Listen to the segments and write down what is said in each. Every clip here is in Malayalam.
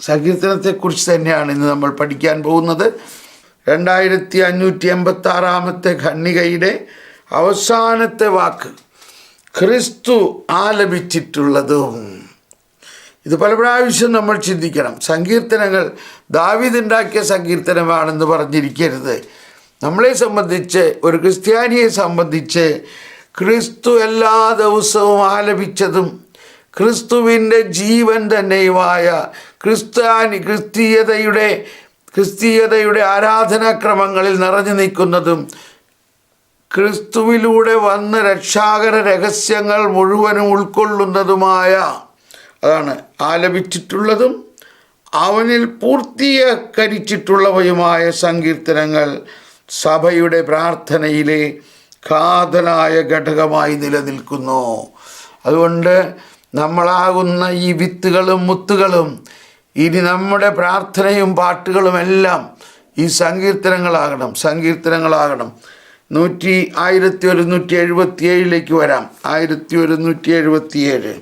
സങ്കീർത്തനത്തെക്കുറിച്ച് തന്നെയാണ് ഇന്ന് നമ്മൾ പഠിക്കാൻ പോകുന്നത്. രണ്ടായിരത്തി അഞ്ഞൂറ്റി എൺപത്തി ആറാമത്തെ ഖണ്ണികയുടെ അവസാനത്തെ വാക്ക് ക്രിസ്തു ആലപിച്ചിട്ടുള്ളതും. ഇത് പല പ്രാവശ്യം നമ്മൾ ചിന്തിക്കണം. സങ്കീർത്തനങ്ങൾ ദാവിദുണ്ടാക്കിയ സങ്കീർത്തനമാണെന്ന് പറഞ്ഞിരിക്കരുത്. നമ്മളെ സംബന്ധിച്ച് ഒരു ക്രിസ്ത്യാനിയെ സംബന്ധിച്ച് ക്രിസ്തു എല്ലാ ദിവസവും ആലപിച്ചതും ക്രിസ്തുവിന്റെ ജീവൻ തന്നെയുമായ ക്രിസ്ത്യാനി ക്രിസ്തീയതയുടെ ക്രിസ്തീയതയുടെ ആരാധനാക്രമങ്ങളിൽ നിറഞ്ഞു നിൽക്കുന്നതും ക്രിസ്തുവിലൂടെ വന്ന രക്ഷാകര രഹസ്യങ്ങൾ മുഴുവനും ഉൾക്കൊള്ളുന്നതുമായ അതാണ് ആലപിച്ചിട്ടുള്ളതും അവനിൽ പൂർത്തീകരിച്ചിട്ടുള്ളവയുമായ സങ്കീർത്തനങ്ങൾ സഭയുടെ പ്രാർത്ഥനയിലെ കാതലായ ഘടകമായി നിലനിൽക്കുന്നു. അതുകൊണ്ട് നമ്മളാകുന്ന ഈ വിത്തുകളും മുത്തുകളും ഇനി നമ്മുടെ പ്രാർത്ഥനയും പാട്ടുകളും എല്ലാം ഈ സങ്കീർത്തനങ്ങളാകണം സങ്കീർത്തനങ്ങളാകണം. നൂറ്റി ആയിരത്തി ഒരുന്നൂറ്റി എഴുപത്തി ഏഴിലേക്ക് വരാം. ആയിരത്തി ഒരുന്നൂറ്റി എഴുപത്തി ഏഴ്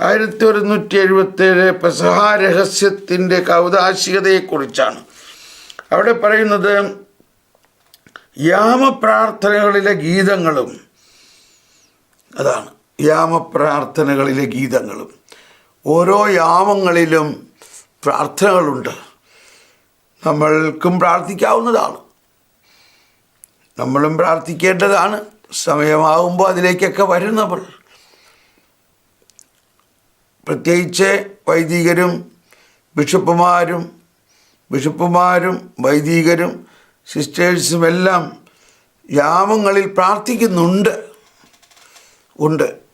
ആയിരത്തി ഒരുന്നൂറ്റി എഴുപത്തേഴ് പെസഹ രഹസ്യത്തിന്റെ കൗതാശികതയെക്കുറിച്ചാണ്. അവിടെ പറയുന്നത് യാമപ്രാർത്ഥനകളിലെ ഗീതങ്ങളും അതാണ്. യാമപ്രാർത്ഥനകളിലെ ഗീതങ്ങളും. ഓരോ യാമങ്ങളിലും പ്രാർത്ഥനകളുണ്ട്. നമ്മൾക്കും പ്രാർത്ഥിക്കാവുന്നതാണ്. നമ്മളും പ്രാർത്ഥിക്കേണ്ടതാണ്. സമയമാകുമ്പോൾ അതിലേക്കൊക്കെ വരുന്നവർ പ്രത്യേകിച്ച് വൈദികരും ബിഷപ്പുമാരും ബിഷപ്പുമാരും വൈദികരും സിസ്റ്റേഴ്സുമെല്ലാം യാമങ്ങളിൽ പ്രാർത്ഥിക്കുന്നുണ്ട്. ഉണ്ട്.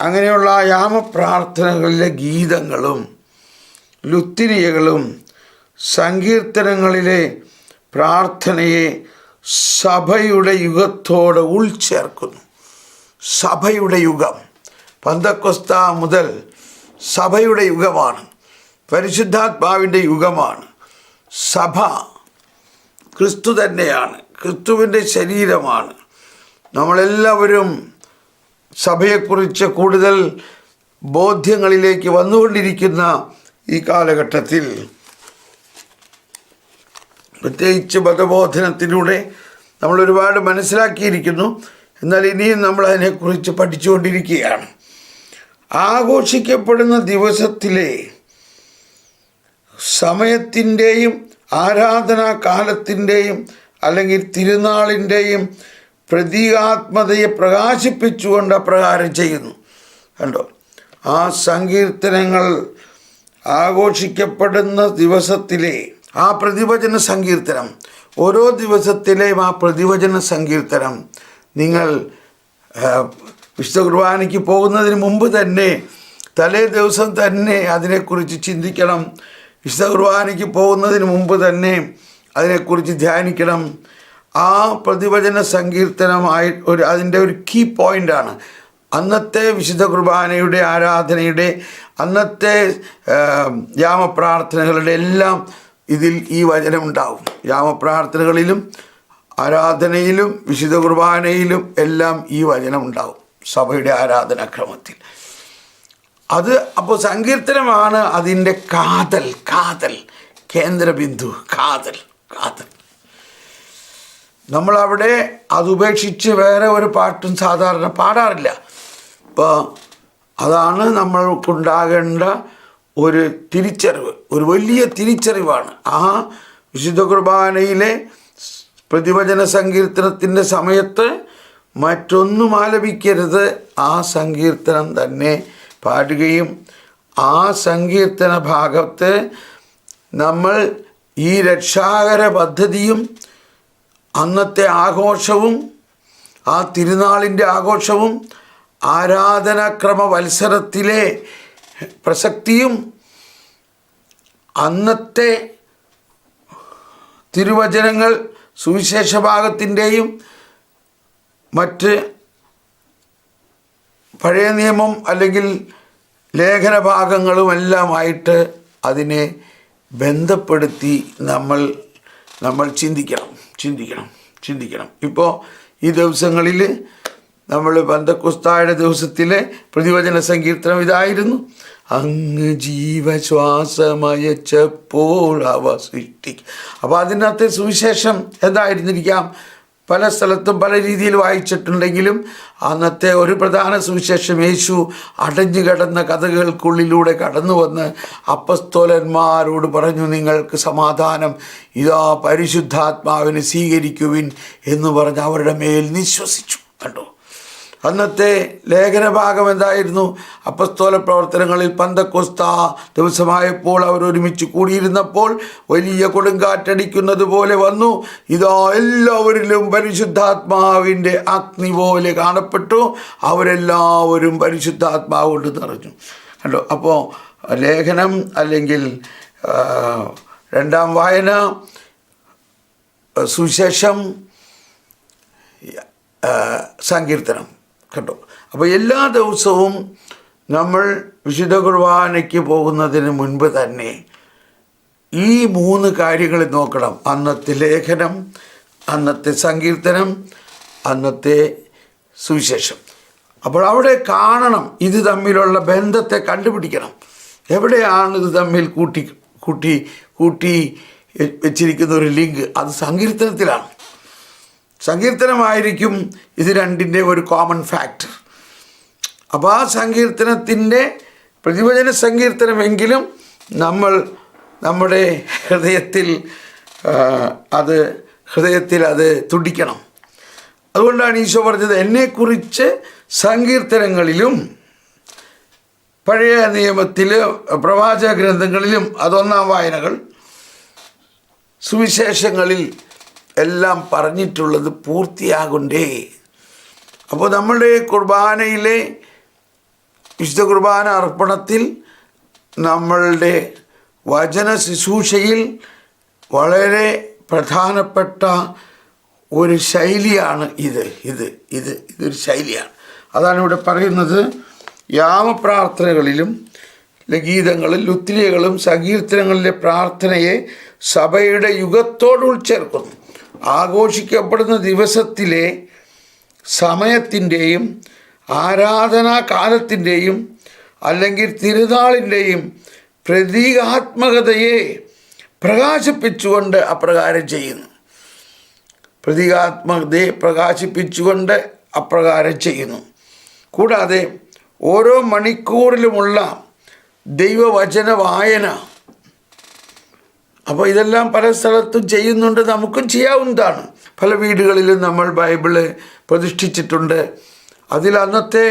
അങ്ങനെയുള്ള യാമപ്രാർത്ഥനകളിലെ ഗീതങ്ങളും ലുത്തിനിയകളും സങ്കീർത്തനങ്ങളിലെ പ്രാർത്ഥനയെ സഭയുടെ യുഗത്തോട് ഉൾച്ചേർക്കുന്നു. സഭയുടെ യുഗം. പന്തക്കൊസ്ത മുതൽ സഭയുടെ യുഗമാണ്. പരിശുദ്ധാത്മാവിന്റെ യുഗമാണ്. സഭ ക്രിസ്തു തന്നെയാണ്. ക്രിസ്തുവിന്റെ ശരീരമാണ്. നമ്മളെല്ലാവരും സഭയെക്കുറിച്ച് കൂടുതൽ ബോധ്യങ്ങളിലേക്ക് വന്നുകൊണ്ടിരിക്കുന്ന ഈ കാലഘട്ടത്തിൽ പ്രത്യേകിച്ച് മതബോധനത്തിലൂടെ നമ്മൾ ഒരുപാട് മനസ്സിലാക്കിയിരിക്കുന്നു. എന്നാൽ ഇനിയും നമ്മൾ അതിനെക്കുറിച്ച് പഠിച്ചുകൊണ്ടിരിക്കുകയാണ്. ആഘോഷിക്കപ്പെടുന്ന ദിവസത്തിലെ സമയത്തിന്റെയും ആരാധനാ കാലത്തിന്റെയും അല്ലെങ്കിൽ തിരുനാളിന്റെയും പ്രതീകാത്മതയെ പ്രകാശിപ്പിച്ചുകൊണ്ട് അപ്രകാരം ചെയ്യുന്നു. കണ്ടോ? ആ സങ്കീർത്തനങ്ങൾ ആഘോഷിക്കപ്പെടുന്ന ദിവസത്തിലെ ആ പ്രതിവചന സങ്കീർത്തനം ഓരോ ദിവസത്തിലെയും ആ പ്രതിവചന സങ്കീർത്തനം നിങ്ങൾ വിശുദ്ധ കുർബാനയ്ക്ക് പോകുന്നതിന് മുമ്പ് തന്നെ തലേ ദിവസം തന്നെ അതിനെക്കുറിച്ച് ചിന്തിക്കണം. വിശുദ്ധ കുർബാനയ്ക്ക് പോകുന്നതിന് മുമ്പ് തന്നെ അതിനെക്കുറിച്ച് ധ്യാനിക്കണം. ആ പ്രതിവചന സങ്കീർത്തനമായി ഒരു അതിന്റെ ഒരു കീ പോയിന്റാണ് അന്നത്തെ വിശുദ്ധ കുർബാനയുടെ ആരാധനയുടെ അന്നത്തെ യാമപ്രാർത്ഥനകളുടെ എല്ലാം ഇതിൽ ഈ വചനം ഉണ്ടാവും. യാമപ്രാർത്ഥനകളിലും ആരാധനയിലും വിശുദ്ധ കുർബാനയിലും എല്ലാം ഈ വചനം ഉണ്ടാവും സഭയുടെ ആരാധനാക്രമത്തിൽ. അത് അപ്പോൾ സങ്കീർത്തനമാണ് അതിന്റെ കാതൽ കാതൽ കേന്ദ്രബിന്ദു കാതൽ കാതൽ. നമ്മളവിടെ അതുപേക്ഷിച്ച് വേറെ ഒരു പാട്ടും സാധാരണ പാടാറില്ല. അപ്പോൾ അതാണ് നമ്മൾക്കുണ്ടാകേണ്ട ഒരു തിരിച്ചറിവ് ഒരു വലിയ തിരിച്ചറിവാണ്. ആ വിശുദ്ധ കുർബാനയിലെ പ്രതിവചന സങ്കീർത്തനത്തിന്റെ സമയത്ത് മറ്റൊന്നും ആലപിക്കരുത്. ആ സങ്കീർത്തനം തന്നെ പാടുകയും ആ സങ്കീർത്തന ഭാഗത്ത് നമ്മൾ ഈ രക്ഷാകര പദ്ധതിയും അന്നത്തെ ആഘോഷവും ആ തിരുനാളിന്റെ ആഘോഷവും ആരാധനാക്രമ വത്സരത്തിലെ പ്രസക്തിയും അന്നത്തെ തിരുവചനങ്ങൾ സുവിശേഷ ഭാഗത്തിന്റെയും മറ്റ് പഴയ നിയമം അല്ലെങ്കിൽ ലേഖന ഭാഗങ്ങളുമെല്ലാമായിട്ട് അതിനെ ബന്ധപ്പെടുത്തി നമ്മൾ നമ്മൾ ചിന്തിക്കണം ചിന്തിക്കണം ചിന്തിക്കണം. ഇപ്പോൾ ഈ ദിവസങ്ങളിൽ നമ്മൾ ബന്ധക്കുസ്തായുടെ ദിവസത്തിലെ പ്രതിവചന സങ്കീർത്തനം ഇതായിരുന്നു. അങ്ങ് ജീവശ്വാസമയച്ചപ്പോൾ അവ സൃഷ്ടിക്കും അപ്പോൾ അതിനകത്തെ സുവിശേഷം എന്തായിരുന്നിരിക്കാം? പല സ്ഥലത്തും പല രീതിയിൽ വായിച്ചിട്ടുണ്ടെങ്കിലും അന്നത്തെ ഒരു പ്രധാന സുവിശേഷം യേശു അടഞ്ഞു കിടന്ന കഥകൾക്കുള്ളിലൂടെ കടന്നു വന്ന് അപ്പസ്തോലന്മാരോട് പറഞ്ഞു നിങ്ങൾക്ക് സമാധാനം ഇതാ പരിശുദ്ധാത്മാവിനെ സ്വീകരിക്കുവിൻ എന്ന് പറഞ്ഞ് അവരുടെ മേൽ നിശ്വസിച്ചു. കണ്ടോ? അന്നത്തെ ലേഖന ഭാഗം എന്തായിരുന്നു? അപ്പസ്തോല പ്രവർത്തനങ്ങളിൽ പന്തക്കൊസ്ത ദിവസമായപ്പോൾ അവർ ഒരുമിച്ച് കൂടിയിരുന്നപ്പോൾ വലിയ കൊടുങ്കാറ്റടിക്കുന്നത് പോലെ വന്നു. ഇതാ എല്ലാവരിലും പരിശുദ്ധാത്മാവിന്റെ അഗ്നി പോലെ കാണപ്പെട്ടു. അവരെല്ലാവരും പരിശുദ്ധാത്മാവ് കൊണ്ട് നിറഞ്ഞു. കണ്ടോ? അപ്പോൾ ലേഖനം അല്ലെങ്കിൽ രണ്ടാം വായന സുശേഷം സങ്കീർത്തനം. കേട്ടോ അപ്പോൾ എല്ലാ ദിവസവും നമ്മൾ വിശുദ്ധ കുർബാനയ്ക്ക് പോകുന്നതിന് മുൻപ് തന്നെ ഈ മൂന്ന് കാര്യങ്ങൾ നോക്കണം. അന്നത്തെ ലേഖനം അന്നത്തെ സങ്കീർത്തനം അന്നത്തെ സുവിശേഷം. അപ്പോൾ അവിടെ കാണണം ഇത് തമ്മിലുള്ള ബന്ധത്തെ കണ്ടുപിടിക്കണം. എവിടെയാണ് ഇത് തമ്മിൽ കൂട്ടി കൂട്ടി കൂട്ടി വെച്ചിരിക്കുന്ന ഒരു ലിങ്ക്? അത് സങ്കീർത്തനത്തിലാണ്. സങ്കീർത്തനമായിരിക്കും ഇത് രണ്ടിന്റെ ഒരു കോമൺ ഫാക്ടർ അപ്പോൾ ആ സങ്കീർത്തനത്തിന്റെ പ്രതിവചന സങ്കീർത്തനമെങ്കിലും നമ്മൾ നമ്മുടെ ഹൃദയത്തിൽ അത് ഹൃദയത്തിൽ അത് തുടിക്കണം. അതുകൊണ്ടാണ് ഈശോ പറഞ്ഞത് എന്നെക്കുറിച്ച് സങ്കീർത്തനങ്ങളിലും പഴയ നിയമത്തിൽ പ്രവാചക ഗ്രന്ഥങ്ങളിലും അതൊന്നാം വായനകൾ സുവിശേഷങ്ങളിൽ എല്ലാം പറഞ്ഞിട്ടുള്ളത് പൂർത്തിയാകണ്ടേ. അപ്പോൾ നമ്മുടെ കുർബാനയിലെ വിശുദ്ധ കുർബാന അർപ്പണത്തിൽ നമ്മളുടെ വചന ശുശ്രൂഷയിൽ വളരെ പ്രധാനപ്പെട്ട ഒരു ശൈലിയാണ് ഇത് ഇത് ഇത് ഇതൊരു ശൈലിയാണ്. അതാണ് ഇവിടെ പറയുന്നത്. യാമപ്രാർത്ഥനകളിലും ലഗീതങ്ങളിൽ ലുത്രികളും സങ്കീർത്തനങ്ങളിലെ പ്രാർത്ഥനയെ സഭയുടെ യുഗത്തോട് ഉൾച്ചേർക്കുന്നു. ആഘോഷിക്കപ്പെടുന്ന ദിവസത്തിലെ സമയത്തിന്റെയും ആരാധനാ കാലത്തിന്റെയും അല്ലെങ്കിൽ തിരുനാളിന്റെയും പ്രതീകാത്മകതയെ പ്രകാശിപ്പിച്ചുകൊണ്ട് അപ്രകാരം ചെയ്യുന്നു. പ്രതീകാത്മകതയെ പ്രകാശിപ്പിച്ചുകൊണ്ട് അപ്രകാരം ചെയ്യുന്നു. കൂടാതെ ഓരോ മണിക്കൂറിലുമുള്ള ദൈവവചന വായന അപ്പോൾ ഇതെല്ലാം പല സ്ഥലത്തും ചെയ്യുന്നുണ്ട് നമുക്കും ചെയ്യാവുന്നതാണ്. പല വീടുകളിലും നമ്മൾ ബൈബിൾ പ്രതിഷ്ഠിച്ചിട്ടുണ്ട്. അതിൽ അന്നത്തെ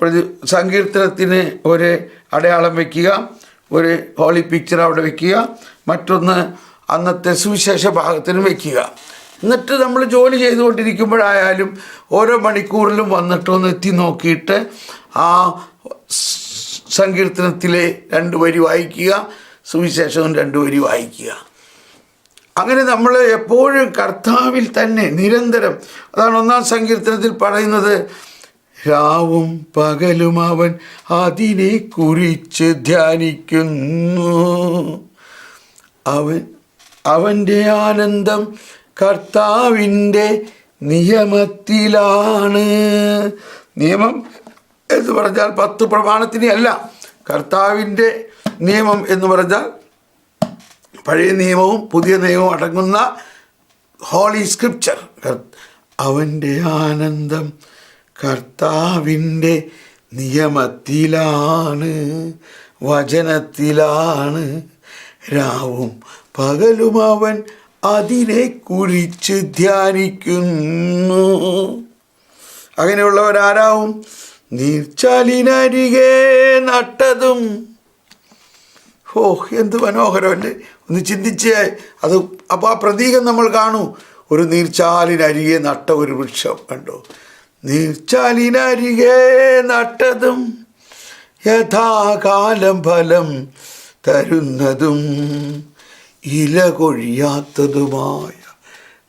പ്രതി സങ്കീർത്തനത്തിന് ഒരു അടയാളം വയ്ക്കുക ഒരു ഹോളി പിക്ചർ അവിടെ വയ്ക്കുക മറ്റൊന്ന് അന്നത്തെ സുവിശേഷ ഭാഗത്തിന് വയ്ക്കുക എന്നിട്ട് നമ്മൾ ജോലി ചെയ്തുകൊണ്ടിരിക്കുമ്പോഴായാലും ഓരോ മണിക്കൂറിലും വന്നിട്ട് ഒന്ന് എത്തി നോക്കിയിട്ട് ആ സങ്കീർത്തനത്തിലെ രണ്ട് വരി വായിക്കുക. സുവിശേഷവും രണ്ടുപേരും വായിക്കുക. അങ്ങനെ നമ്മൾ എപ്പോഴും കർത്താവിൽ തന്നെ നിരന്തരം അതാണ് ഒന്നാം സങ്കീർത്തനത്തിൽ പറയുന്നത് രാവും പകലും അവൻ അതിനെ കുറിച്ച് ധ്യാനിക്കുന്നു. അവൻ അവന്റെ ആനന്ദം കർത്താവിന്റെ നിയമത്തിലാണ്. നിയമം എന്ന് പറഞ്ഞാൽ പത്ത് പ്രമാണത്തിനെയല്ല കർത്താവിന്റെ നിയമം എന്ന് പറഞ്ഞാൽ പഴയ നിയമവും പുതിയ നിയമവും അടങ്ങുന്ന ഹോളി സ്ക്രിപ്ചർ അവന്റെ ആനന്ദം കർത്താവിന്റെ നിയമത്തിലാണ് വചനത്തിലാണ്. രാവും പകലും അവൻ അതിനെ കുറിച്ച് ധ്യാനിക്കുന്നു. അങ്ങനെയുള്ളവരാരാവും? നീർച്ചാലിനരികെ നട്ടതും ഓ എന്ത് മനോഹരമല്ലേ ഒന്ന് ചിന്തിച്ചേ. അത് അപ്പോൾ ആ പ്രതീകം നമ്മൾ കാണൂ. ഒരു നീർച്ചാലിനരികെ നട്ട ഒരു വൃക്ഷം കണ്ടോ? നീർച്ചാലിനരികെ നട്ടതും യഥാകാലം ഫലം തരുന്നതും ഇല കൊഴിയാത്തതുമായ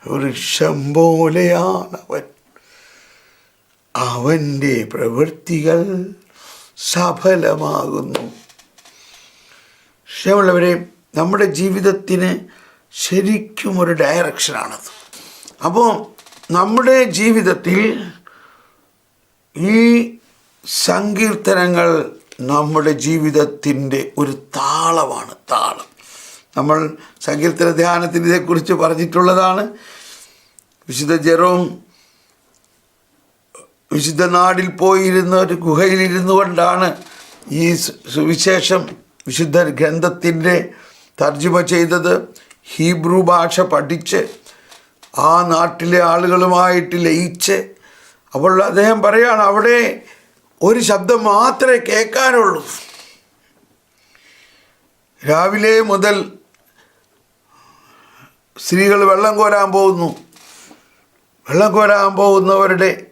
വൃക്ഷം പോലെയാണവൻ അവന്റെ പ്രവൃത്തികൾ സഫലമാകുന്നു. ക്ഷമുള്ളവരെ നമ്മുടെ ജീവിതത്തിന് ശരിക്കും ഒരു ഡയറക്ഷനാണത് അപ്പോൾ നമ്മുടെ ജീവിതത്തിൽ ഈ സങ്കീർത്തനങ്ങൾ നമ്മുടെ ജീവിതത്തിന്റെ ഒരു താളമാണ് താളം. നമ്മൾ സങ്കീർത്തന ധ്യാനത്തിന് ഇതേക്കുറിച്ച് പറഞ്ഞിട്ടുള്ളതാണ്. വിശുദ്ധ ജെറോം വിശുദ്ധ നാടിൽ പോയിരുന്ന ഒരു ഗുഹയിലിരുന്നു കൊണ്ടാണ് ഈ സുവിശേഷം വിശുദ്ധ ഗ്രന്ഥത്തിന്റെ തർജമ ചെയ്തത് ഹീബ്രു ഭാഷ പഠിച്ച് ആ നാട്ടിലെ ആളുകളുമായിട്ട് ലയിച്ച് അപ്പോൾ അദ്ദേഹം പറയുകയാണ് അവിടെ ഒരു ശബ്ദം മാത്രമേ കേൾക്കാനുള്ളൂ. രാവിലെ മുതൽ സ്ത്രീകൾ വെള്ളം കോരാൻ പോകുന്നു. വെള്ളം കോരാൻ പോകുന്നവരുടെ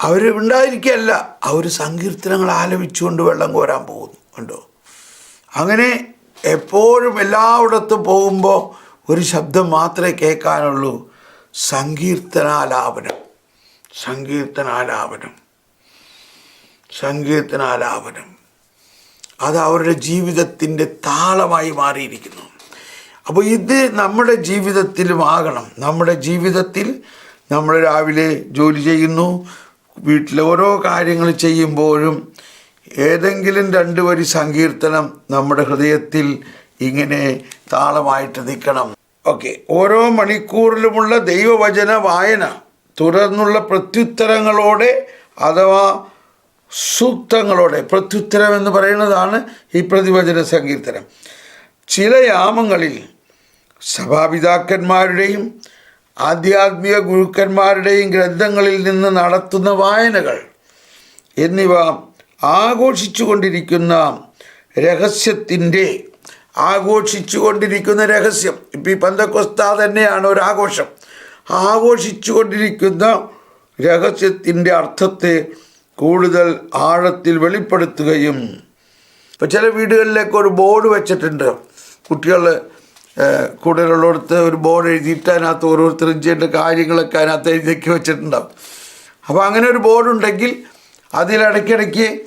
അവർ ഉണ്ടായിരിക്കുകയല്ല അവർ സങ്കീർത്തനങ്ങൾ ആലപിച്ചുകൊണ്ട് വെള്ളം കോരാൻ പോകുന്നു. കണ്ടോ അങ്ങനെ എപ്പോഴും എല്ലായിടത്തും പോകുമ്പോൾ ഒരു ശബ്ദം മാത്രമേ കേൾക്കാനുള്ളൂ. സങ്കീർത്തനാലാപനം. സങ്കീർത്തനാലാപനം. സങ്കീർത്തനാലാപനം. അത് അവരുടെ ജീവിതത്തിന്റെ താളമായി മാറിയിരിക്കുന്നു. അപ്പോൾ ഇത് നമ്മുടെ ജീവിതത്തിലും ആകണം നമ്മുടെ ജീവിതത്തിൽ നമ്മൾ രാവിലെ ജോലി ചെയ്യുന്നു. വീട്ടിലെ ഓരോ കാര്യങ്ങൾ ചെയ്യുമ്പോഴും ഏതെങ്കിലും രണ്ടു വരി സങ്കീർത്തനം നമ്മുടെ ഹൃദയത്തിൽ ഇങ്ങനെ താളമായിട്ട് നിൽക്കണം. ഓക്കെ. ഓരോ മണിക്കൂറിലുമുള്ള ദൈവവചന വായന തുടർന്നുള്ള പ്രത്യുത്തരങ്ങളോടെ അഥവാ സൂക്തങ്ങളോടെ പ്രത്യുത്തരം എന്ന് പറയുന്നതാണ് ഈ പ്രതിവചന സങ്കീർത്തനം. ചില യാമങ്ങളിൽ സഭാപിതാക്കന്മാരുടെയും ആധ്യാത്മിക ഗുരുക്കന്മാരുടെയും ഗ്രന്ഥങ്ങളിൽ നിന്ന് നടത്തുന്ന വായനകൾ എന്നിവ ആഘോഷിച്ചു കൊണ്ടിരിക്കുന്ന രഹസ്യത്തിന്റെ ആഘോഷിച്ചു കൊണ്ടിരിക്കുന്ന രഹസ്യം. ഇപ്പം ഈ പന്തക്കൊസ്ത തന്നെയാണ് ഒരു ആഘോഷം ആഘോഷിച്ചുകൊണ്ടിരിക്കുന്ന രഹസ്യത്തിന്റെ അർത്ഥത്തെ കൂടുതൽ ആഴത്തിൽ വെളിപ്പെടുത്തുകയും ഇപ്പോൾ ചില വീടുകളിലേക്ക് ഒരു ബോർഡ് വെച്ചിട്ടുണ്ട്. കുട്ടികൾ കൂടുതലുള്ളിടത്ത് ഒരു ബോർഡ് എഴുതിയിട്ട് അതിനകത്ത് ഓരോരുത്തരും ചെയ്യേണ്ട കാര്യങ്ങളൊക്കെ അതിനകത്ത് എഴുതിയൊക്കെ വെച്ചിട്ടുണ്ടാവും. അപ്പോൾ അങ്ങനെ ഒരു ബോർഡ് ഉണ്ടെങ്കിൽ അതിലിടയ്ക്കിടയ്ക്ക്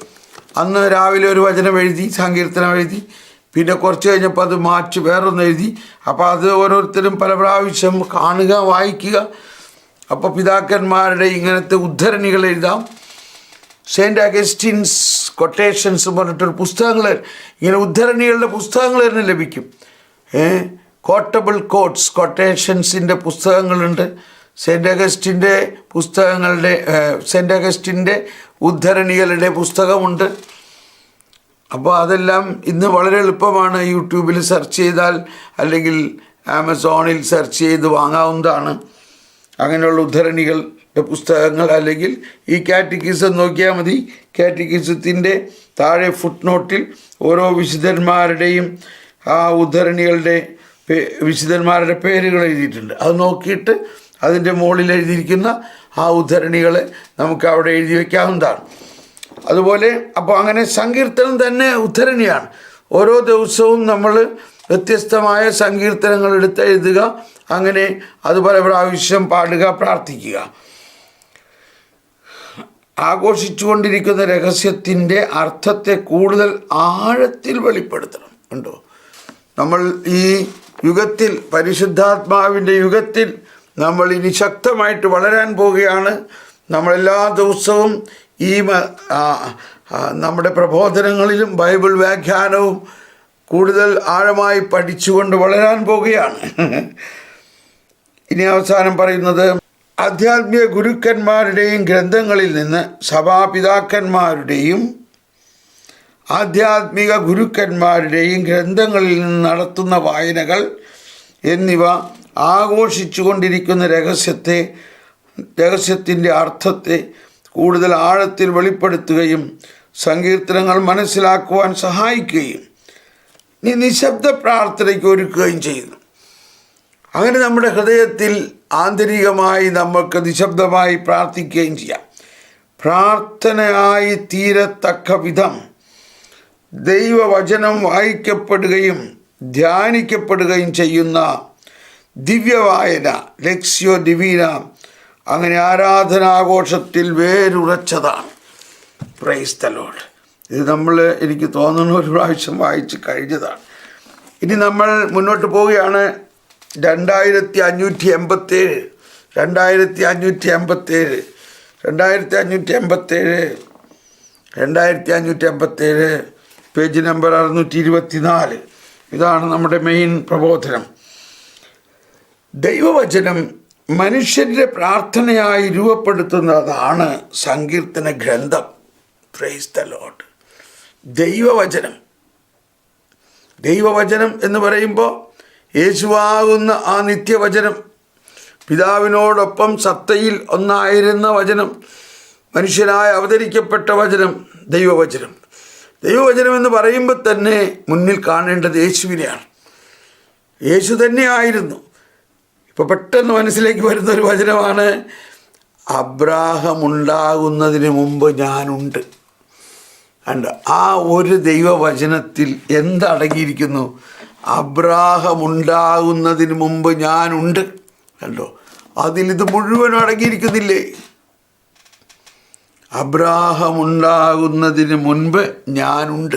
അന്ന് രാവിലെ ഒരു വചനം എഴുതി സങ്കീർത്തനം എഴുതി പിന്നെ കുറച്ച് കഴിഞ്ഞപ്പോൾ അത് മാറ്റി വേറൊന്ന് എഴുതി. അപ്പോൾ അത് ഓരോരുത്തരും പല പ്രാവശ്യം കാണുക വായിക്കുക. അപ്പോൾ പിതാക്കന്മാരുടെ ഇങ്ങനത്തെ ഉദ്ധരണികൾ എഴുതാം. സെയിന്റ് അഗസ്റ്റിൻസ് കൊട്ടേഷൻസ് പറഞ്ഞിട്ടൊരു പുസ്തകങ്ങൾ ഇങ്ങനെ ഉദ്ധരണികളുടെ പുസ്തകങ്ങൾ തന്നെ ലഭിക്കും. കോട്ടബിൾ കോട്ട്സ് കൊട്ടേഷൻസിന്റെ പുസ്തകങ്ങളുണ്ട്. സെന്റ് അഗസ്റ്റിന്റെ പുസ്തകങ്ങളുടെ സെന്റ് അഗസ്റ്റിന്റെ ഉദ്ധരണികളുടെ പുസ്തകമുണ്ട്. അപ്പോൾ അതെല്ലാം ഇന്ന് വളരെ എളുപ്പമാണ് യൂട്യൂബിൽ സെർച്ച് ചെയ്താൽ അല്ലെങ്കിൽ ആമസോണിൽ സെർച്ച് ചെയ്ത് വാങ്ങാവുന്നതാണ്. അങ്ങനെയുള്ള ഉദ്ധരണികളുടെ പുസ്തകങ്ങൾ അല്ലെങ്കിൽ ഈ കാറ്റഗിസം നോക്കിയാൽ മതി. കാറ്റഗീസത്തിന്റെ താഴെ ഫുട് നോട്ടിൽ ഓരോ വിശുദ്ധന്മാരുടെയും ആ ഉദ്ധരണികളുടെ വിശുദ്ധന്മാരുടെ പേരുകൾ എഴുതിയിട്ടുണ്ട്. അത് നോക്കിയിട്ട് അതിന്റെ മുകളിൽ എഴുതിയിരിക്കുന്ന ആ ഉദ്ധരണികളെ നമുക്ക് അവിടെ എഴുതി വയ്ക്കാവുന്നതാണ് അതുപോലെ അപ്പോൾ അങ്ങനെ സങ്കീർത്തനം തന്നെ ഉദ്ധരണിയാണ്. ഓരോ ദിവസവും നമ്മൾ വ്യത്യസ്തമായ സങ്കീർത്തനങ്ങൾ എടുത്ത് എഴുതുക അങ്ങനെ അത് പല പ്രാവശ്യം പാടുക പ്രാർത്ഥിക്കുക. ആഘോഷിച്ചുകൊണ്ടിരിക്കുന്ന രഹസ്യത്തിന്റെ അർത്ഥത്തെ കൂടുതൽ ആഴത്തിൽ വെളിപ്പെടുത്തണം. ഉണ്ടോ? നമ്മൾ ഈ യുഗത്തിൽ പരിശുദ്ധാത്മാവിന്റെ യുഗത്തിൽ നമ്മൾ ഇനി ശക്തമായിട്ട് വളരാൻ പോവുകയാണ്. നമ്മളെല്ലാ ദിവസവും ഈ നമ്മുടെ പ്രബോധനങ്ങളിലും ബൈബിൾ വ്യാഖ്യാനവും കൂടുതൽ ആഴമായി പഠിച്ചുകൊണ്ട് വളരാൻ പോവുകയാണ്. ഇനി അവസാനം പറയുന്നത് ആധ്യാത്മിക ഗുരുക്കന്മാരുടെയും ഗ്രന്ഥങ്ങളിൽ നിന്ന് സഭാപിതാക്കന്മാരുടെയും ആധ്യാത്മിക ഗുരുക്കന്മാരുടെയും ഗ്രന്ഥങ്ങളിൽ നിന്ന് നടത്തുന്ന വായനകൾ എന്നിവ ആഘോഷിച്ചു കൊണ്ടിരിക്കുന്ന രഹസ്യത്തെ രഹസ്യത്തിന്റെ അർത്ഥത്തെ കൂടുതൽ ആഴത്തിൽ വെളിപ്പെടുത്തുകയും സങ്കീർത്തനങ്ങൾ മനസ്സിലാക്കുവാൻ സഹായിക്കുകയും നീ നിശബ്ദ പ്രാർത്ഥനയ്ക്ക് ഒരുക്കുകയും ചെയ്യുന്നു. അങ്ങനെ നമ്മുടെ ഹൃദയത്തിൽ ആന്തരികമായി നമുക്ക് നിശബ്ദമായി പ്രാർത്ഥിക്കുകയും ചെയ്യാം. പ്രാർത്ഥനയായി തീരത്തക്ക വിധം ദൈവവചനം വായിക്കപ്പെടുകയും ധ്യാനിക്കപ്പെടുകയും ചെയ്യുന്ന ദിവ്യവായന ലക്ഷ്യോ ദിവീന. അങ്ങനെ ആരാധനാഘോഷത്തിൽ വേരുറച്ചതാണ്. പ്രൈസ് തലോഡ് ഇത് നമ്മൾ എനിക്ക് തോന്നുന്ന ഒരു പ്രാവശ്യം വായിച്ച് കഴിഞ്ഞതാണ്. ഇനി നമ്മൾ മുന്നോട്ട് പോവുകയാണ്. രണ്ടായിരത്തി അഞ്ഞൂറ്റി എൺപത്തേഴ് രണ്ടായിരത്തി അഞ്ഞൂറ്റി എൺപത്തേഴ് രണ്ടായിരത്തി അഞ്ഞൂറ്റി എൺപത്തേഴ് രണ്ടായിരത്തി അഞ്ഞൂറ്റി എൺപത്തേഴ് പേജ് നമ്പർ അറുന്നൂറ്റി ഇരുപത്തി നാല് ഇതാണ് നമ്മുടെ മെയിൻ പ്രബോധനം. ദൈവവചനം മനുഷ്യരുടെ പ്രാർത്ഥനയായി രൂപപ്പെടുത്തുന്നതാണ് സങ്കീർത്തന ഗ്രന്ഥം. പ്രൈസ് ദ ലോഡ് ദൈവവചനം. ദൈവവചനം എന്ന് പറയുമ്പോൾ യേശുവാകുന്ന ആ നിത്യവചനം പിതാവിനോടൊപ്പം സത്തയിൽ ഒന്നായിരുന്ന വചനം മനുഷ്യനായി അവതരിക്കപ്പെട്ട വചനം ദൈവവചനം. ദൈവവചനം എന്ന് പറയുമ്പോൾ തന്നെ മുന്നിൽ കാണേണ്ടത് യേശുവിനെയാണ്. യേശു തന്നെയായിരുന്നു. ഇപ്പോൾ പെട്ടെന്ന് മനസ്സിലേക്ക് വരുന്ന ഒരു വചനമാണ് അബ്രാഹം ഉണ്ടാകുന്നതിന് മുമ്പ് ഞാനുണ്ട്. അണ്ട് ആ ഒരു ദൈവവചനത്തിൽ എന്തടങ്ങിയിരിക്കുന്നു അബ്രാഹം ഉണ്ടാകുന്നതിന് മുമ്പ് ഞാനുണ്ട്. കണ്ടോ? അതിൽ ഇത് മുഴുവൻ അടങ്ങിയിരിക്കുന്നില്ലേ? അബ്രാഹം ഉണ്ടാകുന്നതിന് മുൻപ് ഞാനുണ്ട്.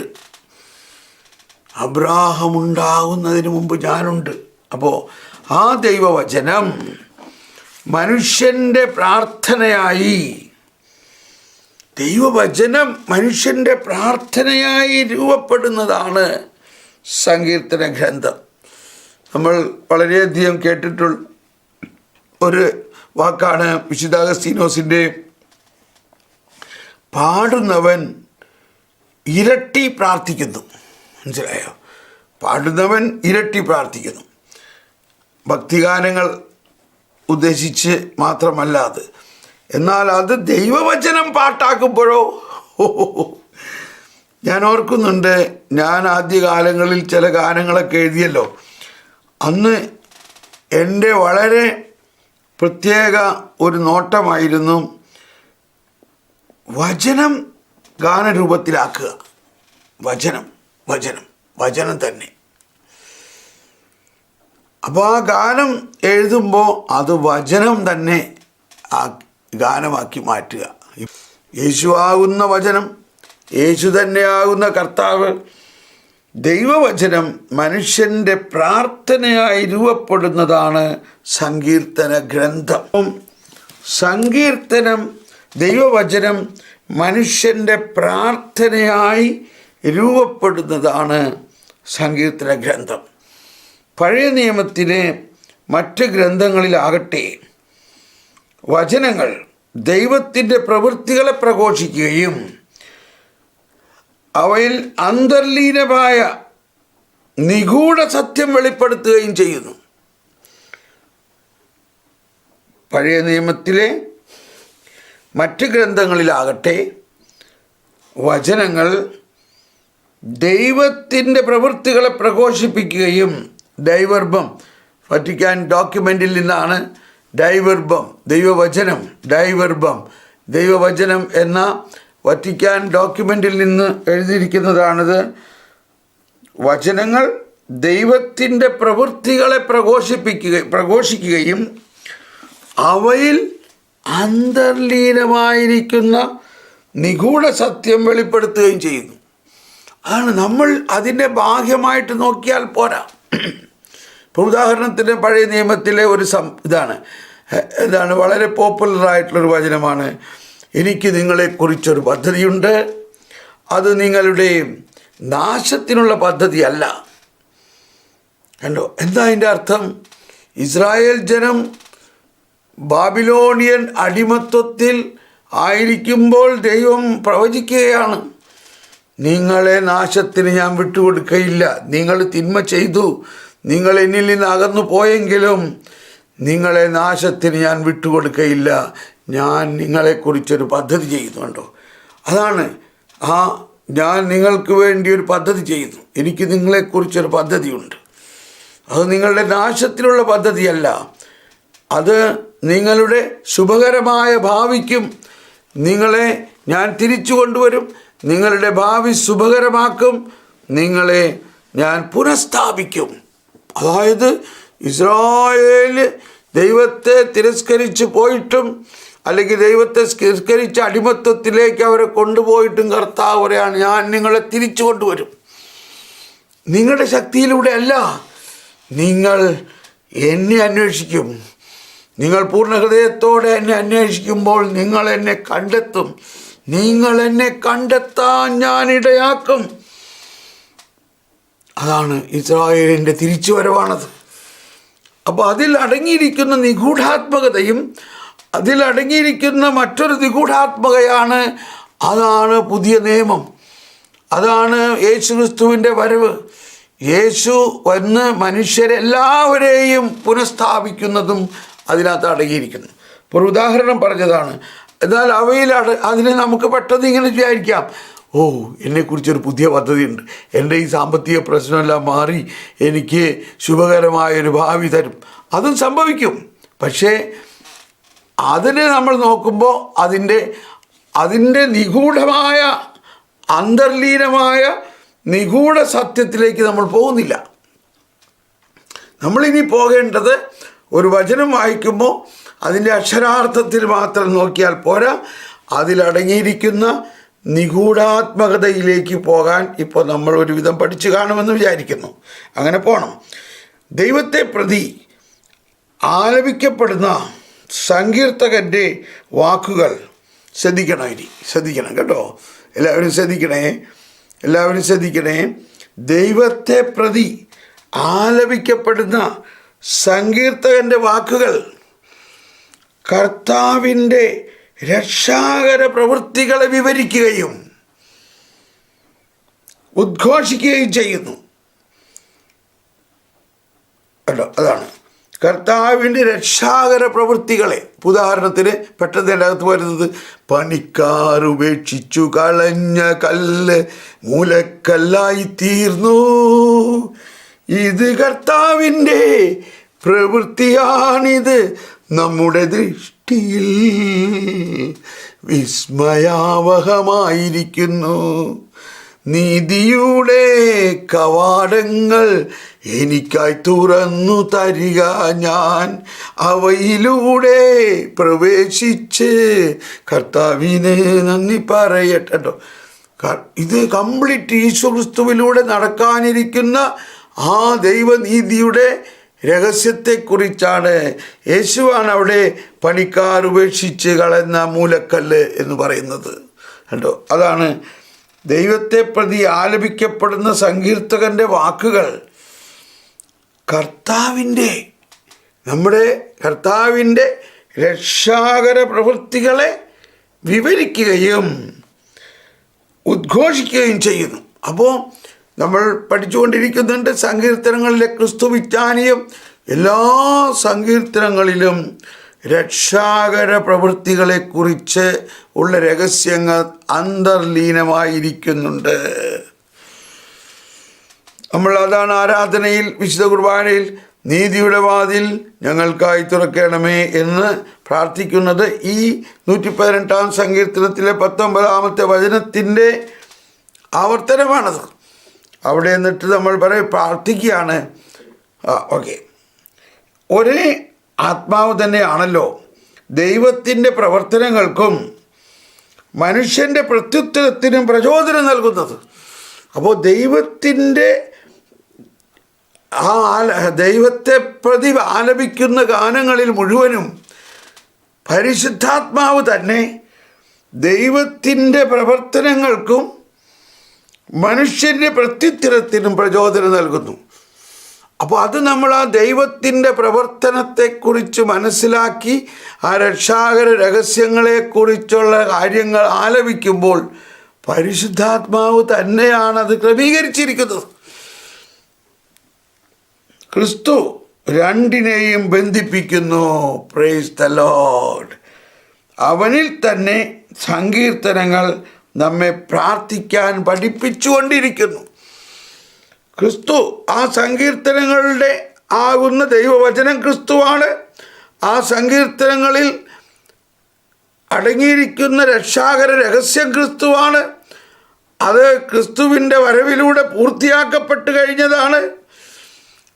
അബ്രാഹം ഉണ്ടാകുന്നതിന് മുമ്പ് ഞാനുണ്ട്. അപ്പോൾ ആ ദൈവവചനം മനുഷ്യന്റെ പ്രാർത്ഥനയായി. ദൈവവചനം മനുഷ്യന്റെ പ്രാർത്ഥനയായി രൂപപ്പെടുന്നതാണ് സങ്കീർത്തന ഗ്രന്ഥം. നമ്മൾ വളരെയധികം കേട്ടിട്ടുള്ള ഒരു വാക്കാണ് വിശുദ്ധാഗസ്തീനോസിന്റെ പാടുന്നവൻ ഇരട്ടി പ്രാർത്ഥിക്കുന്നു. മനസ്സിലായോ? പാടുന്നവൻ ഇരട്ടി പ്രാർത്ഥിക്കുന്നു. ഭക്തിഗാനങ്ങൾ ഉദ്ദേശിച്ച് മാത്രമല്ല അത്. എന്നാൽ അത് ദൈവവചനം പാട്ടാക്കുമ്പോഴോ. ഞാൻ ഓർക്കുന്നുണ്ട് ഞാൻ ആദ്യകാലങ്ങളിൽ ചില ഗാനങ്ങളൊക്കെ എഴുതിയല്ലോ. അന്ന് എന്റെ വളരെ പ്രത്യേക ഒരു നോട്ടമായിരുന്നു വചനം ഗാനരൂപത്തിലാക്കുക. വചനം വചനം വചനം തന്നെ. അപ്പോൾ ആ ഗാനം എഴുതുമ്പോൾ അത് വചനം തന്നെ ആ ഗാനമാക്കി മാറ്റുക. യേശു ആകുന്ന വചനം യേശു തന്നെയാകുന്ന കർത്താവ് ദൈവവചനം മനുഷ്യന്റെ പ്രാർത്ഥനയായി രൂപപ്പെടുന്നതാണ് സങ്കീർത്തന ഗ്രന്ഥം. സങ്കീർത്തനം ദൈവവചനം മനുഷ്യന്റെ പ്രാർത്ഥനയായി രൂപപ്പെടുന്നതാണ് സങ്കീർത്തന ഗ്രന്ഥം. പഴയ നിയമത്തിലെ മറ്റ് ഗ്രന്ഥങ്ങളിലാകട്ടെ വചനങ്ങൾ ദൈവത്തിന്റെ പ്രവൃത്തികളെ പ്രഘോഷിക്കുകയും അവയിൽ അന്തർലീനമായ നിഗൂഢ സത്യം വെളിപ്പെടുത്തുകയും ചെയ്യുന്നു. പഴയ നിയമത്തിലെ മറ്റ് ഗ്രന്ഥങ്ങളിലാകട്ടെ വചനങ്ങൾ ദൈവത്തിന്റെ പ്രവൃത്തികളെ പ്രഘോഷിപ്പിക്കുകയും ഡൈവർബം വറ്റിക്കാൻ ഡോക്യുമെന്റിൽ നിന്നാണ് ഡൈവർബം ദൈവവചനം ഡൈവർബം ദൈവവചനം എന്ന വറ്റിക്കാൻ ഡോക്യുമെന്റിൽ നിന്ന് എഴുതിയിരിക്കുന്നതാണിത്. വചനങ്ങൾ ദൈവത്തിന്റെ പ്രവൃത്തികളെ പ്രഘോഷിപ്പിക്കുക പ്രഘോഷിക്കുകയും അവയിൽ അന്തർലീനമായിരിക്കുന്ന നിഗൂഢ സത്യം വെളിപ്പെടുത്തുകയും ചെയ്യുന്നു. ആണ് നമ്മൾ അതിന്റെ ബാഹ്യമായിട്ട് നോക്കിയാൽ പോരാ. ഇപ്പോൾ ഉദാഹരണത്തിന് പഴയ നിയമത്തിലെ ഒരു സം ഇതാണ്. ഇതാണ് വളരെ പോപ്പുലറായിട്ടുള്ളൊരു വചനമാണ്. എനിക്ക് നിങ്ങളെക്കുറിച്ചൊരു പദ്ധതിയുണ്ട്. അത് നിങ്ങളുടെ നാശത്തിനുള്ള പദ്ധതിയല്ല. കണ്ടോ? എന്താ അതിന്റെ അർത്ഥം? ഇസ്രായേൽ ജനം ബാബിലോണിയൻ അടിമത്വത്തിൽ ആയിരിക്കുമ്പോൾ ദൈവം പ്രവചിക്കുകയാണ്. നിങ്ങളെ നാശത്തിന് ഞാൻ വിട്ടുകൊടുക്കയില്ല. നിങ്ങൾ തിന്മ ചെയ്തു. നിങ്ങൾ എന്നിൽ നിന്ന് അകന്നു പോയെങ്കിലും നിങ്ങളെ നാശത്തിന് ഞാൻ വിട്ടുകൊടുക്കയില്ല. ഞാൻ നിങ്ങളെക്കുറിച്ചൊരു പദ്ധതി ചെയ്യുന്നുണ്ടോ അതാണ്. ആ ഞാൻ നിങ്ങൾക്ക് വേണ്ടി ഒരു പദ്ധതി ചെയ്യുന്നു. എനിക്ക് നിങ്ങളെക്കുറിച്ചൊരു പദ്ധതിയുണ്ട്. അത് നിങ്ങളുടെ നാശത്തിലുള്ള പദ്ധതിയല്ല. അത് നിങ്ങളുടെ ശുഭകരമായ ഭാവിക്കും നിങ്ങളെ ഞാൻ തിരിച്ചു കൊണ്ടുവരും. നിങ്ങളുടെ ഭാവി ശുഭകരമാക്കും. നിങ്ങളെ ഞാൻ പുനഃസ്ഥാപിക്കും. അതായത് ഇസ്രായേൽ ദൈവത്തെ തിരസ്കരിച്ച് പോയിട്ടും അല്ലെങ്കിൽ ദൈവത്തെ തിരസ്കരിച്ച അടിമത്വത്തിലേക്ക് അവരെ കൊണ്ടുപോയിട്ടും കർത്താവ് പറയാണ് ഞാൻ നിങ്ങളെ തിരിച്ചു കൊണ്ടുവരും. നിങ്ങളുടെ ശക്തിയിലൂടെ അല്ല നിങ്ങൾ എന്നെ അന്വേഷിക്കും. നിങ്ങൾ പൂർണ ഹൃദയത്തോടെ എന്നെ അന്വേഷിക്കുമ്പോൾ നിങ്ങൾ എന്നെ കണ്ടെത്തും. നിങ്ങൾ എന്നെ കണ്ടെത്താൻ ഞാൻ ഇടയാക്കും. അതാണ് ഇസ്രായേലിന്റെ തിരിച്ചുവരവാണത്. അപ്പോൾ അതിൽ അടങ്ങിയിരിക്കുന്ന നിഗൂഢാത്മകതയും അതിലടങ്ങിയിരിക്കുന്ന മറ്റൊരു നിഗൂഢാത്മകയാണ് അതാണ് പുതിയ നിയമം. അതാണ് യേശു ക്രിസ്തുവിന്റെ വരവ്. യേശു വന്ന് മനുഷ്യരെല്ലാവരെയും പുനഃസ്ഥാപിക്കുന്നതും അതിനകത്ത് അടങ്ങിയിരിക്കുന്നു. ഒരു ഉദാഹരണം പറഞ്ഞതാണ്. എന്നാൽ അവയിൽ അട അതിനെ നമുക്ക് പെട്ടെന്ന് ഇങ്ങനെ വിചാരിക്കാം. ഓ എന്നെക്കുറിച്ചൊരു പുതിയ പദ്ധതിയുണ്ട്. എന്റെ ഈ സാമ്പത്തിക പ്രശ്നമെല്ലാം മാറി എനിക്ക് ശുഭകരമായൊരു ഭാവി തരും. അതും സംഭവിക്കും. പക്ഷേ അതിനെ നമ്മൾ നോക്കുമ്പോൾ അതിന്റെ അതിന്റെ നിഗൂഢമായ അന്തർലീനമായ നിഗൂഢ സത്യത്തിലേക്ക് നമ്മൾ പോകുന്നില്ല. നമ്മളിനി പോകേണ്ടത് ഒരു വചനം വായിക്കുമ്പോൾ അതിന്റെ അക്ഷരാർത്ഥത്തിൽ മാത്രം നോക്കിയാൽ പോരാ. അതിലടങ്ങിയിരിക്കുന്ന നിഗൂഢാത്മകതയിലേക്ക് പോകാൻ ഇപ്പോൾ നമ്മൾ ഒരുവിധം പഠിച്ചു കാണുമെന്ന് വിചാരിക്കുന്നു. അങ്ങനെ പോകണം ദൈവത്തെ പ്രതി ആലപിക്കപ്പെടുന്ന സങ്കീർത്തകന്റെ വാക്കുകൾ ശ്രദ്ധിക്കണം ഇനി. ശ്രദ്ധിക്കണം കേട്ടോ. എല്ലാവരും ശ്രദ്ധിക്കണേ. എല്ലാവരും ശ്രദ്ധിക്കണേ. ദൈവത്തെ പ്രതി ആലപിക്കപ്പെടുന്ന സങ്കീർത്തകന്റെ വാക്കുകൾ കർത്താവിന്റെ രക്ഷാകര പ്രവൃത്തികളെ വിവരിക്കുകയും ഉദ്ഘോഷിക്കുകയും ചെയ്യുന്നു. അല്ലോ അതാണ്. കർത്താവിന്റെ രക്ഷാകര പ്രവൃത്തികളെ ഉദാഹരണത്തിന് പെട്ടെന്ന് എന്റെ അകത്ത് വരുന്നത് പണിക്കാർ ഉപേക്ഷിച്ചു കളഞ്ഞ കല്ല് മൂലക്കല്ലായി തീർന്നു. ഇത് കർത്താവിന്റെ പ്രവൃത്തിയാണിത്. നമ്മുടെ ദൃഷ്ടിയിൽ വിസ്മയാവഹമായിരിക്കുന്നു. നീതിയുടെ കവാടങ്ങൾ എനിക്കായി തുറന്നു തരിക ഞാൻ. അവയിലൂടെ പ്രവേശിച്ച് കർത്താവിനെ നന്ദി പറയട്ടെ ഇത് കംപ്ലീറ്റ് ഈശ്വക്രിസ്തുവിലൂടെ നടക്കാനിരിക്കുന്ന ആ ദൈവനീതിയുടെ രഹസ്യത്തെക്കുറിച്ചാണ് യേശുവാണ് അവിടെ പണിക്കാർ ഉപേക്ഷിച്ച് കളയുന്ന മൂലക്കല്ല് എന്ന് പറയുന്നത്. കണ്ടോ? അതാണ് ദൈവത്തെ പ്രതി ആലപിക്കപ്പെടുന്ന സങ്കീർത്തകന്റെ വാക്കുകൾ. കർത്താവിന്റെ നമ്മുടെ കർത്താവിന്റെ രക്ഷാകര പ്രവൃത്തികളെ വിവരിക്കുകയും ഉദ്ഘോഷിക്കുകയും ചെയ്യുന്നു. അപ്പോൾ നമ്മൾ പഠിച്ചുകൊണ്ടിരിക്കുന്നുണ്ട് സങ്കീർത്തനങ്ങളിലെ ക്രിസ്തു വിജ്ഞാനിയും എല്ലാ സങ്കീർത്തനങ്ങളിലും രക്ഷാകര പ്രവൃത്തികളെക്കുറിച്ച് ഉള്ള രഹസ്യങ്ങൾ അന്തർലീനമായിരിക്കുന്നുണ്ട്. നമ്മൾ അതാണ് ആരാധനയിൽ വിശുദ്ധ കുർബാനയിൽ നീതിയുടെ വാതിൽ ഞങ്ങൾക്കായി തുറക്കണമേ എന്ന് പ്രാർത്ഥിക്കുന്നത് ഈ നൂറ്റി പതിനെട്ടാം സങ്കീർത്തനത്തിലെ പത്തൊമ്പതാമത്തെ വചനത്തിന്റെ ആവർത്തനമാണത്. അവിടെ നിന്നിട്ട് നമ്മൾ പറയും പ്രാർത്ഥിക്കുകയാണ്. ഓക്കെ. ഒരേ ആത്മാവ് തന്നെയാണല്ലോ. ദൈവത്തിന്റെ പ്രവർത്തനങ്ങൾക്കും മനുഷ്യന്റെ പ്രത്യുത്തരത്തിനും പ്രചോദനം നൽകുന്നത്. അപ്പോൾ ദൈവത്തിന്റെ ആ ദൈവത്തെ പ്രതി ആലപിക്കുന്ന ഗാനങ്ങളിൽ മുഴുവനും പരിശുദ്ധാത്മാവ് തന്നെ ദൈവത്തിന്റെ പ്രവർത്തനങ്ങൾക്കും മനുഷ്യന്റെ പ്രത്യുത്തരത്തിനും പ്രചോദനം നൽകുന്നു. അപ്പോൾ അത് നമ്മൾ ആ ദൈവത്തിന്റെ പ്രവർത്തനത്തെക്കുറിച്ച് മനസ്സിലാക്കി ആ രക്ഷാകര രഹസ്യങ്ങളെക്കുറിച്ചുള്ള കാര്യങ്ങൾ ആലപിക്കുമ്പോൾ പരിശുദ്ധാത്മാവ് തന്നെയാണ് അത് ക്രമീകരിച്ചിരിക്കുന്നത്. ക്രിസ്തു രണ്ടിനെയും ബന്ധിപ്പിക്കുന്നു. പ്രേസ് ദ ലോഡ് അവനിൽ തന്നെ സങ്കീർത്തനങ്ങൾ നമ്മെ പ്രാർത്ഥിക്കാൻ പഠിപ്പിച്ചുകൊണ്ടിരിക്കുന്നു. ക്രിസ്തു ആ സങ്കീർത്തനങ്ങളുടെ ആകുന്ന ദൈവവചനം ക്രിസ്തുവാണ്. ആ സങ്കീർത്തനങ്ങളിൽ അടങ്ങിയിരിക്കുന്ന രക്ഷാകര രഹസ്യം ക്രിസ്തുവാണ്. അത് ക്രിസ്തുവിന്റെ വരവിലൂടെ പൂർത്തിയാക്കപ്പെട്ട് കഴിഞ്ഞതാണ്.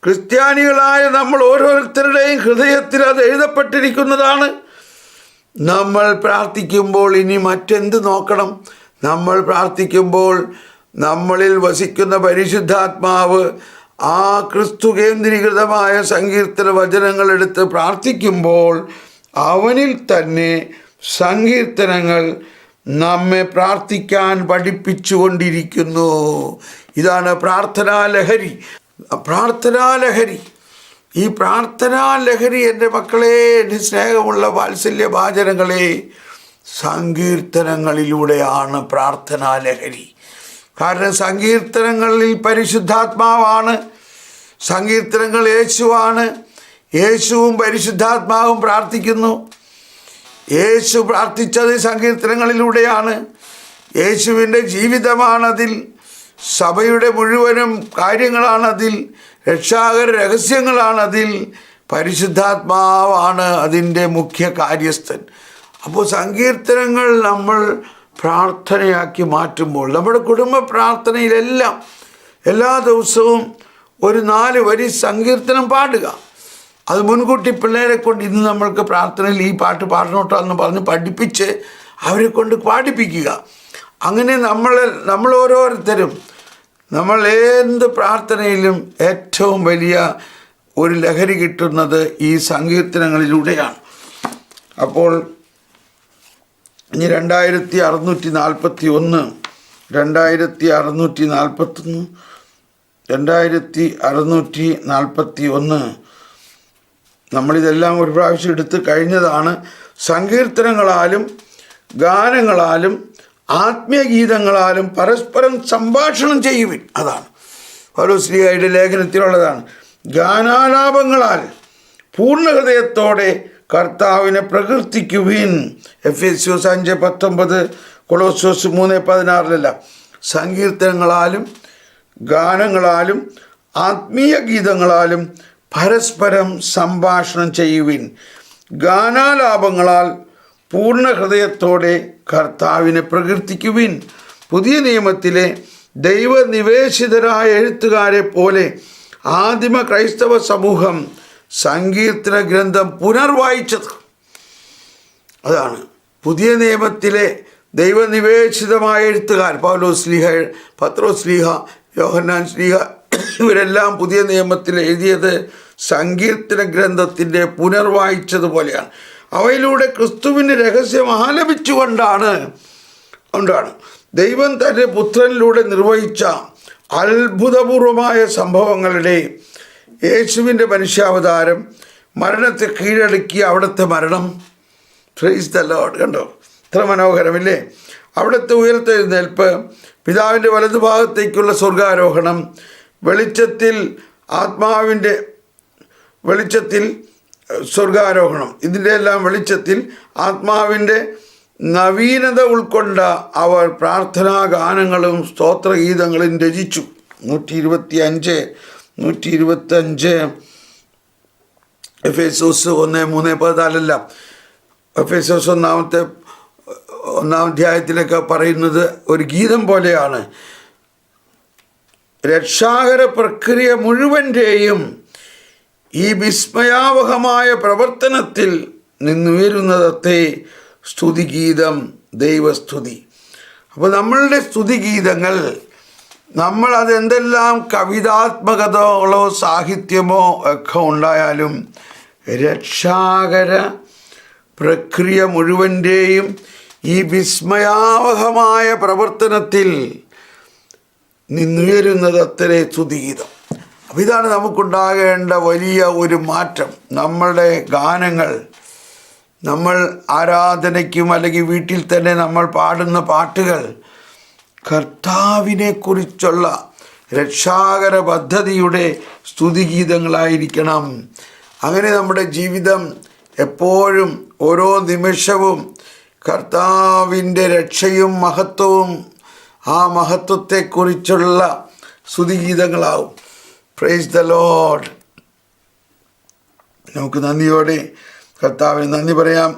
ക്രിസ്ത്യാനികളായ നമ്മൾ ഓരോരുത്തരുടെയും ഹൃദയത്തിൽ അത് എഴുതപ്പെട്ടിരിക്കുന്നതാണ്. നമ്മൾ പ്രാർത്ഥിക്കുമ്പോൾ ഇനി മറ്റെന്ത് നോക്കണം? നമ്മൾ പ്രാർത്ഥിക്കുമ്പോൾ നമ്മളിൽ വസിക്കുന്ന പരിശുദ്ധാത്മാവ് ആ ക്രിസ്തു കേന്ദ്രീകൃതമായ സങ്കീർത്തന വചനങ്ങൾ എടുത്ത് പ്രാർത്ഥിക്കുമ്പോൾ അവനിൽ തന്നെ സങ്കീർത്തനങ്ങൾ നമ്മെ പ്രാർത്ഥിക്കാൻ പഠിപ്പിച്ചുകൊണ്ടിരിക്കുന്നു. ഇതാണ് പ്രാർത്ഥനാ ലഹരി. പ്രാർത്ഥനാ ലഹരി. ഈ പ്രാർത്ഥനാ ലഹരി എന്റെ മക്കളെ എന്റെ സ്നേഹമുള്ള വാത്സല്യ വാചനങ്ങളെ സങ്കീർത്തനങ്ങളിലൂടെയാണ് പ്രാർത്ഥനാ ലഹരി കാരണം സങ്കീർത്തനങ്ങളിൽ പരിശുദ്ധാത്മാവാണ് സങ്കീർത്തനങ്ങൾ യേശുവാണ്. യേശുവും പരിശുദ്ധാത്മാവും പ്രാർത്ഥിക്കുന്നു. യേശു പ്രാർത്ഥിച്ചത് സങ്കീർത്തനങ്ങളിലൂടെയാണ്. യേശുവിന്റെ ജീവിതമാണതിൽ സഭയുടെ മുഴുവനും കാര്യങ്ങളാണതിൽ രക്ഷാകര രഹസ്യങ്ങളാണതിൽ പരിശുദ്ധാത്മാവാണ് അതിന്റെ മുഖ്യ കാര്യസ്ഥൻ. അപ്പോൾ സങ്കീർത്തനങ്ങൾ നമ്മൾ പ്രാർത്ഥനയാക്കി മാറ്റുമ്പോൾ നമ്മുടെ കുടുംബ പ്രാർത്ഥനയിലെല്ലാം എല്ലാ ദിവസവും ഒരു നാല് വരി സങ്കീർത്തനം പാടുക. അത് മുൻകൂട്ടി പിള്ളേരെ കൊണ്ട് ഇന്ന് നമ്മൾക്ക് പ്രാർത്ഥനയിൽ ഈ പാട്ട് പാടണോട്ടോ എന്ന് പറഞ്ഞ് പഠിപ്പിച്ച് അവരെ കൊണ്ട് പാടിപ്പിക്കുക. അങ്ങനെ നമ്മൾ നമ്മൾ ഓരോരുത്തരും നമ്മൾ എന്ത് പ്രാർത്ഥനയിലും ഏറ്റവും വലിയ ഒരു ലഹരി കിട്ടുന്നത് ഈ സങ്കീർത്തനങ്ങളിലൂടെയാണ്. അപ്പോൾ ഇനി രണ്ടായിരത്തി അറുന്നൂറ്റി നാൽപ്പത്തി ഒന്ന് രണ്ടായിരത്തി അറുന്നൂറ്റി നാൽപ്പത്തൊന്ന് രണ്ടായിരത്തി അറുന്നൂറ്റി നാൽപ്പത്തി ഒന്ന് നമ്മളിതെല്ലാം ഒരു പ്രാവശ്യം എടുത്ത് കഴിഞ്ഞതാണ്. സങ്കീർത്തനങ്ങളാലും ഗാനങ്ങളാലും ആത്മീയഗീതങ്ങളാലും പരസ്പരം സംഭാഷണം ചെയ്യുവിൻ. അതാണ്. പൗലോസ്ലിയായുടെ ലേഖനത്തിലുള്ളതാണ്. ഗാനാലാപങ്ങളാൽ പൂർണ ഹൃദയത്തോടെ കർത്താവിനെ പ്രകീർത്തിക്കുവീൻ. എഫ് എസ് യു അഞ്ച് പത്തൊമ്പത് കൊളോസോസ് മൂന്ന് പതിനാറിലല്ല. സങ്കീർത്തനങ്ങളാലും ഗാനങ്ങളാലും ആത്മീയ ഗീതങ്ങളാലും പരസ്പരം സംഭാഷണം ചെയ്യുവിൻ. ഗാനാലാപങ്ങളാൽ പൂർണ ഹൃദയത്തോടെ കർത്താവിനെ പ്രകീർത്തിക്കുവിൻ. പുതിയ നിയമത്തിലെ ദൈവനിവേശിതരായ എഴുത്തുകാരെ പോലെ ആദിമ ക്രൈസ്തവ സമൂഹം സങ്കീർത്തന ഗ്രന്ഥം പുനർവായിച്ചത്. അതാണ് പുതിയ നിയമത്തിലെ ദൈവനിവേശിതമായ എഴുത്തുകാർ പൗലോ സ്ലീഹ പത്രോ സ്ലീഹ യോഹന്നാൻ സ്ലീഹ ഇവരെല്ലാം പുതിയ നിയമത്തിൽ എഴുതിയത് സങ്കീർത്തന ഗ്രന്ഥത്തിന്റെ പുനർവായിച്ചതുപോലെയാണ്. അവയിലൂടെ ക്രിസ്തുവിന്റെ രഹസ്യം ആലപിച്ചുകൊണ്ടാണ് കൊണ്ടാണ് ദൈവം തന്റെ പുത്രനിലൂടെ നിർവഹിച്ച അത്ഭുതപൂർവമായ സംഭവങ്ങളുടെ യേശുവിന്റെ മനുഷ്യാവതാരം മരണത്തെ കീഴടക്കി അവിടുത്തെ മരണം. ദ ലോഡ് കണ്ടോ? ഇത്ര മനോഹരമില്ലേ? അവിടുത്തെ ഉയർത്തെഴുന്നേൽപ്പ് പിതാവിന്റെ വലതുഭാഗത്തേക്കുള്ള സ്വർഗാരോഹണം വെളിച്ചത്തിൽ ആത്മാവിന്റെ വെളിച്ചത്തിൽ സ്വർഗാരോഹണം ഇതിന്റെ എല്ലാം വെളിച്ചത്തിൽ ആത്മാവിന്റെ നവീനത ഉൾക്കൊണ്ട അവർ പ്രാർത്ഥനാ ഗാനങ്ങളും സ്തോത്രഗീതങ്ങളും രചിച്ചു. നൂറ്റി ഇരുപത്തി അഞ്ച് നൂറ്റി ഇരുപത്തഞ്ച് എഫ് എസ് ഒസ് ഒന്ന് മൂന്ന് പതിനാലല്ല. എഫ് എസ് ഒസ് ഒന്നാമത്തെ ഒന്നാം അധ്യായത്തിലൊക്കെ പറയുന്നത് ഒരു ഗീതം പോലെയാണ്. രക്ഷാകര പ്രക്രിയ മുഴുവന്റെയും ഈ വിസ്മയാവഹമായ പ്രവർത്തനത്തിൽ നിന്നുയരുന്നതത്തെ സ്തുതിഗീതം ദൈവസ്തുതി. അപ്പോൾ നമ്മളുടെ സ്തുതിഗീതങ്ങൾ നമ്മൾ അതെന്തെല്ലാം കവിതാത്മകതകളോ സാഹിത്യമോ ഒക്കെ ഉണ്ടായാലും രക്ഷാകര പ്രക്രിയ മുഴുവന്റെയും ഈ വിസ്മയാവഹമായ പ്രവർത്തനത്തിൽ നിന്നുയരുന്നത് അത്രേ സ്തുതിഗീതം അപ്പം ഇതാണ് നമുക്കുണ്ടാകേണ്ട വലിയ ഒരു മാറ്റം. നമ്മളുടെ ഗാനങ്ങൾ നമ്മൾ ആരാധനയ്ക്കും അല്ലെങ്കിൽ വീട്ടിൽ തന്നെ നമ്മൾ പാടുന്ന പാട്ടുകൾ കർത്താവിനെ കുറിച്ചുള്ള രക്ഷാകര പദ്ധതിയുടെ സ്തുതിഗീതങ്ങളായിരിക്കണം. അങ്ങനെ നമ്മുടെ ജീവിതം എപ്പോഴും ഓരോ നിമിഷവും കർത്താവിന്റെ രക്ഷയും മഹത്വവും ആ മഹത്വത്തെക്കുറിച്ചുള്ള സ്തുതിഗീതങ്ങളാവും. പ്രൈസ് ദ ലോഡ് നമുക്ക് നന്ദിയോടെ കർത്താവിന് നന്ദി പറയാം.